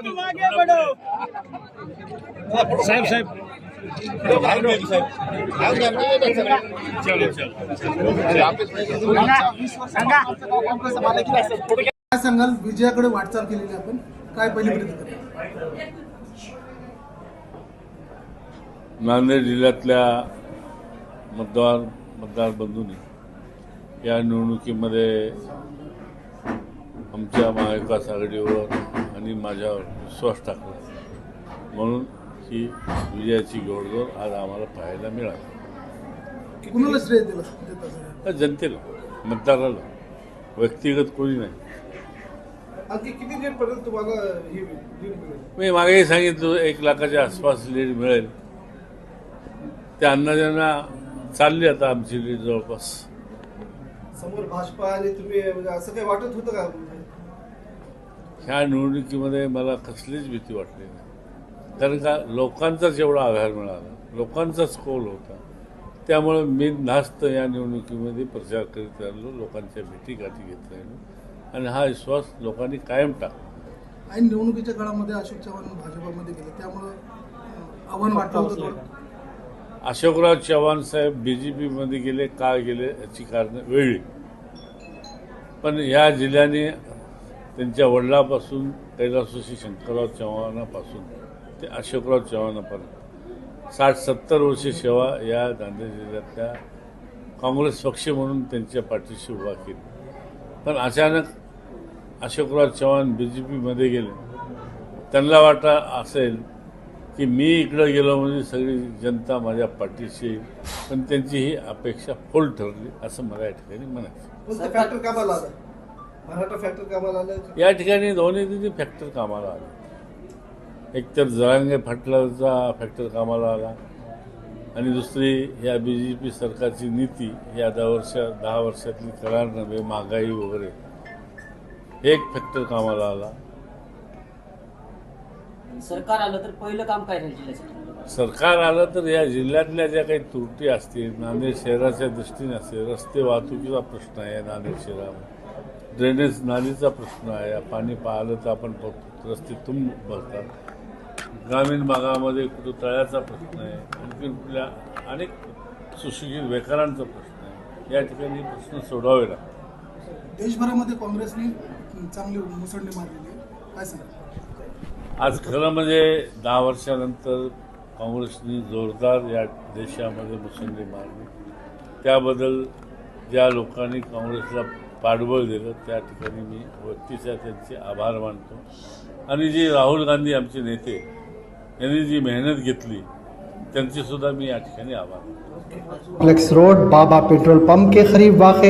तुम आगे बढ़ो साहेब साहेब काय सांगाल विजयाकडे वाटचाल केलेली आपण. काय पहिली प्रतिक्रिया? नांदेड जिल्ह्यातल्या मतदार मतदार बंधूंनी या निवडणुकीमध्ये आमच्या महाविकास आघाडीवर आणि माझ्यावर विश्वास टाकला म्हणून ही विजयाची गोडजोड आज आम्हाला पाहायला मिळाली. कुणाला श्रेय दिलं जनतेला मतदाराला. व्यक्तिगत कोणी नाही. ही मी मागेही सांगितलं एक लाखाच्या आसपास लीड मिळेल. त्या अंदाजांना चालली आता आमची लीड जवळपास. समोर भाजपा आणि तुम्ही म्हणजे असं काही वाटत होतं का? ह्या निवडणुकीमध्ये मला कसलीच भीती वाटली नाही. कारण का लोकांचाच एवढा आधार मिळाला. लोकांचाच कौल होता. त्यामुळे मी नास्त या निवडणुकीमध्ये प्रचार करीत राहिलो लोकांच्या भेटी गाठी घेत राहिलो. आणि हा विश्वास लोकांनी कायम टाकला. ऐन निवडणुकीच्या काळामध्ये अशोक चव्हाण भाजपामध्ये गेले. त्यामुळं आव्हान वाटलं. अशोकराव चव्हाण साहेब बी जे पीमध्ये गेले का गेले याची कारणं वेगळी. पण ह्या जिल्ह्याने त्यांच्या वडिलापासून कैलासोशी शंकरराव चव्हाणापासून ते अशोकराव चव्हाणापर्यंत. साठ सत्तर वर्षे सेवा या नांदेड जिल्ह्यातल्या काँग्रेस पक्ष म्हणून त्यांच्या पाठीशी उभा केली. पण अचानक अशोकराव चव्हाण बी जे पीमध्ये गेले. त्यांना वाटा असेल की मी इकडं गेलो म्हणजे सगळी जनता माझ्या पाठीशी येईल पण त्यांची ही अपेक्षा फोल ठरली असं मला या ठिकाणी म्हणायचं मराठा फॅक्टर कामाला आलं का? या ठिकाणी दोन्ही तिन्ही फॅक्टर कामाला आले. एकतर जरांगे फाटलाचा फॅक्टर कामाला आला आणि दुसरी या बी जे पी सरकारची नीती या दहा वर्ष दहा वर्षातली करार नव्हे महागाई वगैरे एक फॅक्टर कामाला आला. सरकार आलं तर पहिलं काम काय राहील सरकार आलं तर या जिल्ह्यातल्या ज्या काही त्रुटी असतील नांदेड शहराच्या दृष्टीने असेल रस्ते वाहतुकीचा प्रश्न आहे नांदेड शहरामध्ये. ड्रेनेज नालीचा प्रश्न आहे पाणी पाहिलं तर आपण बघतो रस्ते तुंब भरतात. ग्रामीण भागामध्ये कुठं तळ्याचा प्रश्न आहे आणखी कुठल्या अनेक सुशिक्षित बेकारांचा प्रश्न आहे या ठिकाणी प्रश्न सोडावे लागतात. देशभरामध्ये काँग्रेसने चांगली मुसंडी मारलेली आहे. काय सांगाल? आज खरं म्हणजे दहा वर्षानंतर काँग्रेसने जोरदार या देशामध्ये मुसंडी मारली. त्याबद्दल ज्या लोकांनी काँग्रेसला पाठबळ दिलं त्या ठिकाणी मी व्यक्तीच्या त्यांचे आभार मानतो. आणि जे राहुल गांधी आमचे नेते यांनी जी मेहनत घेतली त्यांचे सुद्धा मी या ठिकाणी आभार मानतो. रोड बाबा पेट्रोल पंप के करीब वाक़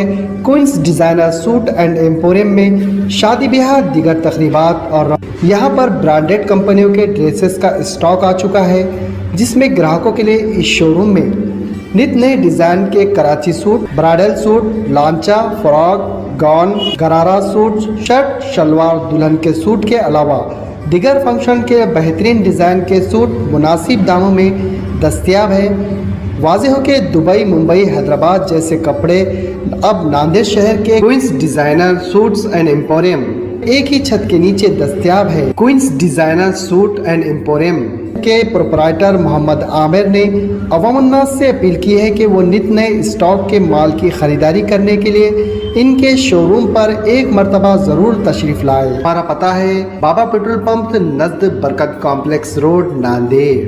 queens designer suit and emporium में शादी ब्याह दिगर तकरीबात और यहाँ पर ब्रांडेड कंपनियों के ड्रेसेस का स्टॉक आ चुका है जिसमें ग्राहकों के लिए इस शोरूम में नित नए डिज़ाइन के कराची सूट, ब्राइडल सूट, लांचा, फ्रॉक, गाउन, गरारा सूट, शर्ट, शलवार दुल्हन के सूट के अलावा दिगर फ़ंक्शन के बेहतरीन डिज़ाइन के सूट मुनासिब दामों में दस्तियाब है। वाजह हो कि दुबई, मुंबई, हैदराबाद जैसे कपड़े अब नांदेड़ शहर के queens designer suits and emporium एक ही छत के नीचे दस्तियाब है। Queens designer suit and emporium K proprietor Mohammad Aamir ने अवामन्नास से अपील की है कि वो नित नए स्टॉक के माल की खरीदारी करने के लिए इनके शोरूम पर एक मरतबा ज़रूर तशरीफ़ लाए। हमारा पता है, बाबा पेट्रोल पंप नजद बरकत कॉम्प्लेक्स रोड, नांदेड़।